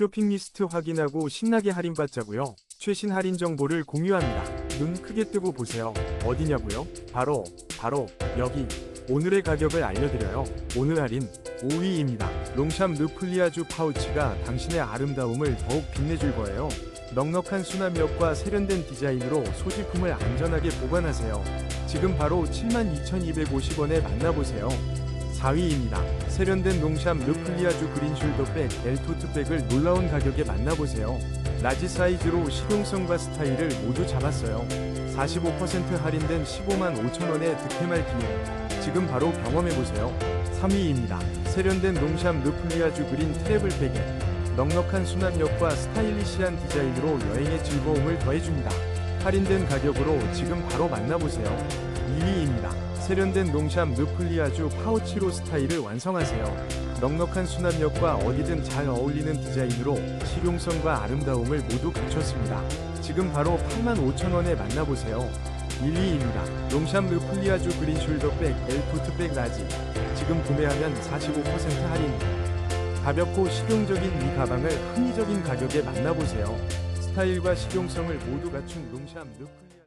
쇼핑 리스트 확인하고 신나게 할인받자고요. 최신 할인 정보를 공유합니다. 눈 크게 뜨고 보세요. 어디냐고요? 바로 바로 여기. 오늘의 가격을 알려드려요. 오늘 할인 5위입니다. 롱샴 르플리아주 파우치가 당신의 아름다움을 더욱 빛내줄 거예요. 넉넉한 수납력과 세련된 디자인으로 소지품을 안전하게 보관하세요. 지금 바로 72,250원에 만나보세요. 4위입니다. 세련된 롱샴 르플리아주 그린 숄더백 엘토트백을 놀라운 가격에 만나보세요. 라지 사이즈로 실용성과 스타일을 모두 잡았어요. 45% 할인된 15만 5천원의 득템할 기회. 지금 바로 경험해보세요. 3위입니다. 세련된 롱샴 르플리아주 그린 트래블 백에 넉넉한 수납력과 스타일리시한 디자인으로 여행의 즐거움을 더해줍니다. 할인된 가격으로 지금 바로 만나보세요. 2위입니다. 세련된 롱샴 르플리아주 파우치로 스타일을 완성하세요. 넉넉한 수납력과 어디든 잘 어울리는 디자인으로 실용성과 아름다움을 모두 갖췄습니다. 지금 바로 85,000원에 만나보세요. 1위입니다. 롱샴 르플리아주 그린 숄더백 엘토트백 라지. 지금 구매하면 45% 할인. 가볍고 실용적인 이 가방을 합리적인 가격에 만나보세요. 스타일과 실용성을 모두 갖춘 롱샴 르플리